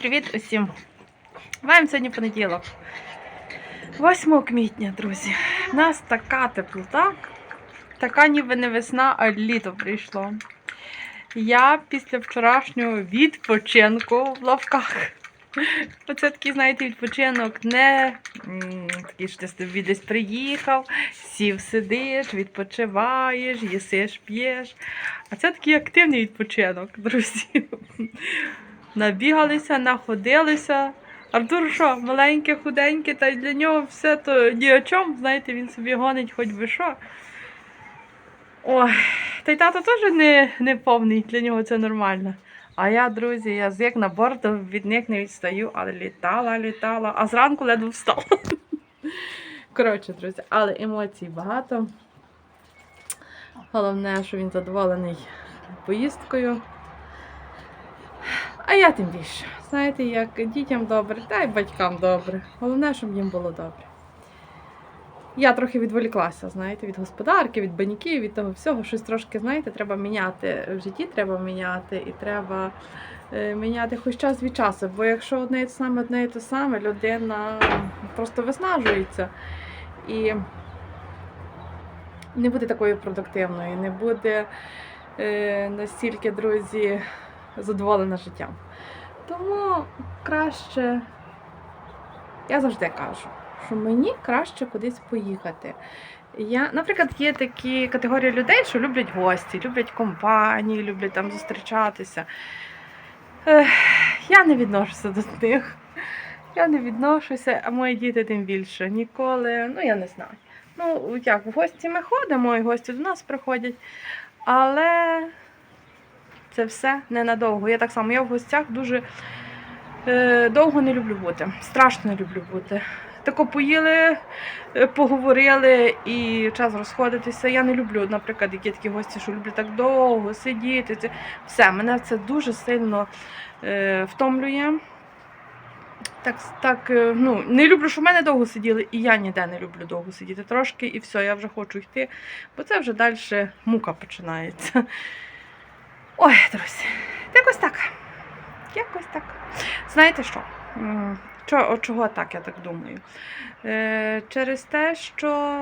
Привіт усім! Маємо сьогодні понеділок. 8 квітня, друзі. У нас така теплота, така ніби не весна, а літо прийшло. Я після вчорашнього відпочинку в лавках. Оце такий, знаєте, відпочинок не такий, що ти собі десь приїхав, сів, сидиш, відпочиваєш, їсиш, п'єш. А це такий активний відпочинок, друзі. Набігалися, находилися. Артур що, маленький, худенький, та й для нього все то ні о чому, знаєте, він собі гонить хоч би що. Ой, та й тато теж не, не повний, для нього це нормально. А я, друзі, я з як на борту від них не відстаю, але літала, літала, а зранку ледве встала. Коротше, друзі, але емоцій багато. Головне, що він задоволений поїздкою. А я тим більше. Знаєте, як дітям добре, та й батькам добре. Головне, щоб їм було добре. Я трохи відволіклася, знаєте, від господарки, від баняків, від того всього. Щось трошки, знаєте, треба міняти. В житті треба міняти і треба е, міняти хоч час від часу. Бо якщо одне і те саме, одне і те саме, людина просто виснажується. І не буде такою продуктивною, не буде е, настільки, друзі, задоволена життям. Тому краще, я завжди кажу, що мені краще кудись поїхати. Я, наприклад, є такі категорії людей, що люблять гості, люблять компанії, люблять там зустрічатися. Ех, я не відношуся до них. Я не відношуся, а мої діти тим більше. Ніколи, ну я не знаю. Ну, як, в гості ми ходимо, і гості до нас приходять. Але це все ненадовго. Я так само, я в гостях дуже е, довго не люблю бути. Страшно не люблю бути. Тако поїли, е, поговорили і час розходитися. Я не люблю, наприклад, які такі гості, що люблять так довго сидіти. Це все, мене це дуже сильно е, втомлює. Так, так, е, ну, не люблю, що в мене довго сиділи, і я ніде не люблю довго сидіти трошки, і все, я вже хочу йти, бо це вже далі мука починається. Ой, друзі, якось так. Якось так. Знаєте що? М, Чо, от чого так, я так думаю? Е, через те, що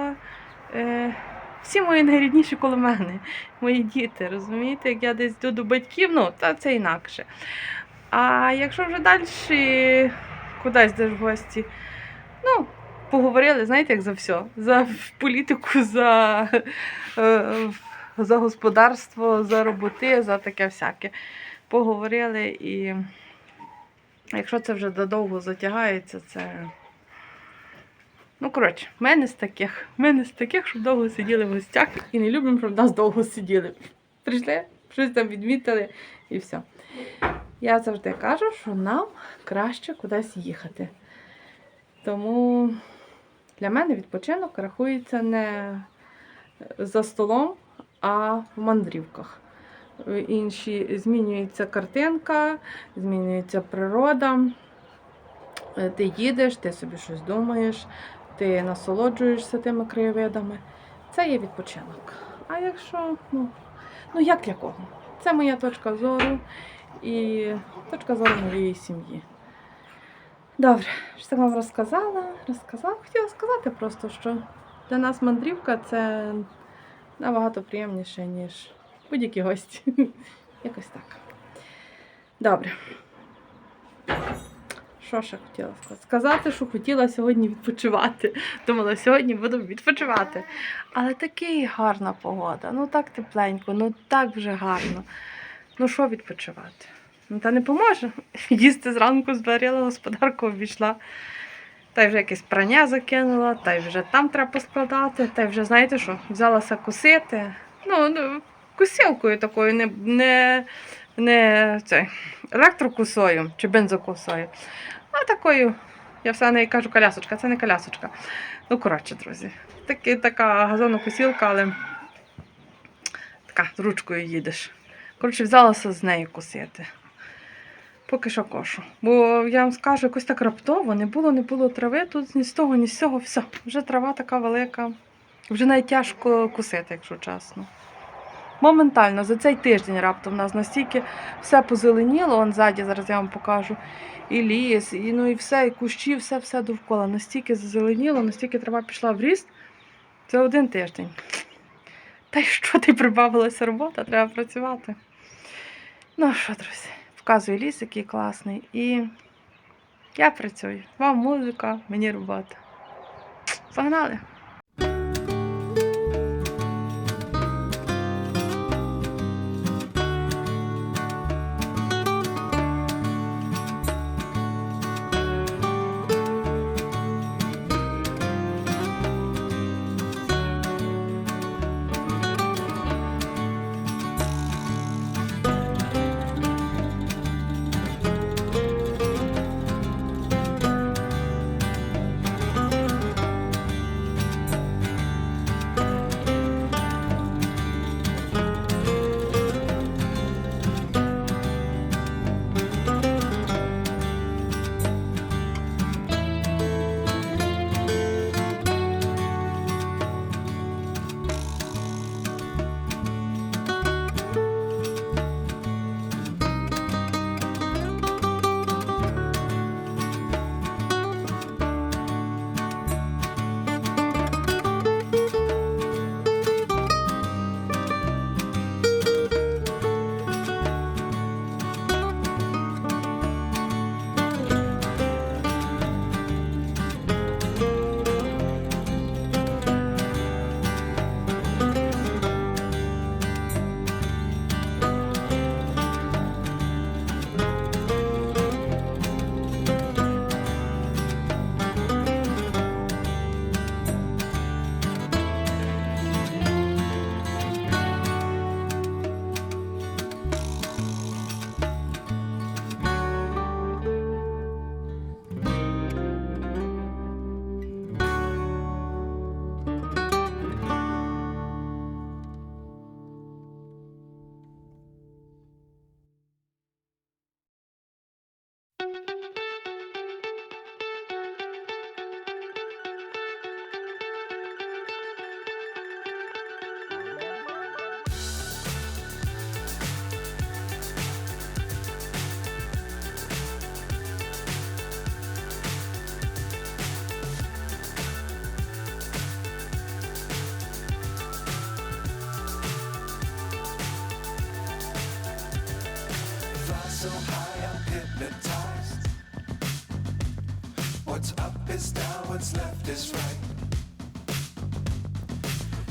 е, всі мої найрідніші коло мене, мої діти, розумієте, як я десь йду до батьків, ну, та це інакше. А якщо вже далі кудись йдеш в гості, ну, поговорили, знаєте, як за все. За політику, за, е, за господарство, за роботи, за таке всяке. Поговорили і якщо це вже додовго затягається, це. Ну, коротше, в мене з таких. В мене з таких, щоб довго сиділи в гостях і не любимо, щоб нас довго сиділи. Прийшли, щось там відмітили і все. Я завжди кажу, що нам краще кудись їхати. Тому для мене відпочинок рахується не за столом, а в мандрівках. Інші змінюється картинка, змінюється природа. Е, Ти їдеш, ти собі щось думаєш, ти насолоджуєшся тими краєвидами. Це є відпочинок. А якщо, ну, ну як для кого? Це моя точка зору і точка зору моєї сім'ї. Добре, що вам розказала, розказала. Хотіла сказати просто, що для нас мандрівка це набагато приємніше, ніж будь-які гості. Якось так. Добре. Що ще хотіла сказати? Сказати, що хотіла сьогодні відпочивати. Думала, сьогодні буду відпочивати. Але такий гарна погода, ну так тепленько, ну так вже гарно. Ну що відпочивати? Ну та не поможе. Їсти зранку зварила, господарку обійшла. Та й вже якесь прання закинула, та й вже там треба поскладати, та й вже, знаєте що, взялася косити. Ну, ну косілкою такою, не, не, не це, електрокосою чи бензокосою. А такою, я все неї кажу колясочка, це не колясочка. Ну, коротше, друзі. Такі, така газонокосілка, але така з ручкою їдеш. Коротше, взялася з нею косити. Поки що кошу. Бо я вам скажу, якось так раптово, не було, не було трави, тут ні з того, ні з цього, все. Вже трава така велика. Вже навіть тяжко косити, якщо чесно. Моментально за цей тиждень раптом у нас настільки все позеленіло, он ззаді, зараз я вам покажу. І ліс, і ну і все, і кущі, все, все довкола. Настільки зазеленіло, настільки трава пішла в ріст. Це один тиждень. Та й що ти прибавилася робота, треба працювати. Ну що, друзі, вказую ліс, який класний. І я працюю. Вам музика, мені робота. Погнали!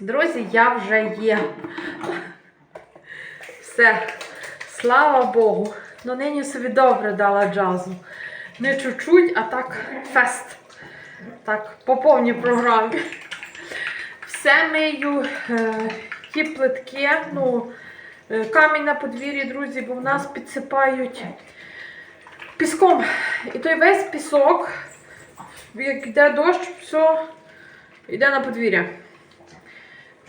Друзі, я вже є. Все, слава Богу. Ну нині собі добре дала джазу. Не чуть-чуть, а так фест. Так, по повній програмі. Все мию, е, ті плитки, ну, е, камінь на подвір'ї, друзі, бо в нас підсипають піском. І той весь пісок, як йде дощ, все йде на подвір'я.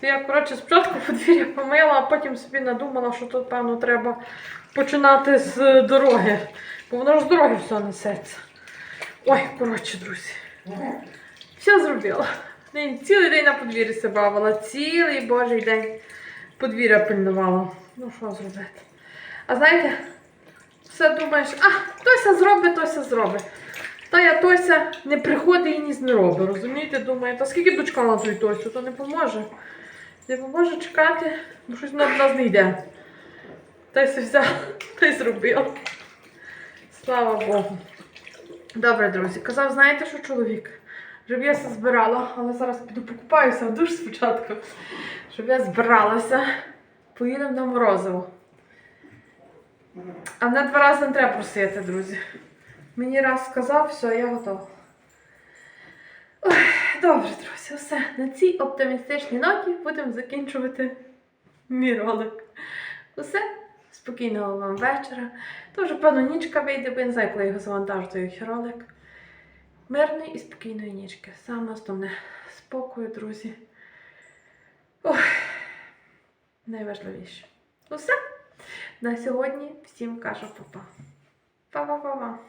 Я, коротше, спочатку подвір'я помила, а потім собі надумала, що тут, певно, треба починати з дороги. Бо воно ж з дороги все несеться. Ой, коротше, друзі. Все зробила. Цілий день на подвір'ї себе бавила, цілий божий день подвір'я пильнувала. Ну, що зробити? А знаєте, все думаєш, а, Тося зробить, Тося зробить. Та я Тося не приходить і ні не робить, розумієте? Думає, та скільки дочка на той Тосю, то не поможе. Не поможе чекати, бо щось вона до нас не йде. Та й все взяла, та й зробила. Слава Богу. Добре, друзі. Казав, знаєте, що чоловік? Щоб я все збирала, але зараз піду покупаюся душ спочатку. Щоб я збиралася, поїдемо на морозиво. А мене два рази не треба просити, друзі. Мені раз сказав, все, я готова. Добре, друзі, все. На цій оптимістичній ноті будемо закінчувати мій ролик. Усе. Спокійного вам вечора. Вже, певно, нічка вийде, бо я не знаю, коли його завантажу, той ролик. Мирної і спокійної нічки. Саме основне спокою, друзі. Ох, найважливіше. Усе. На сьогодні всім кажу па-па. Па-па-па-па.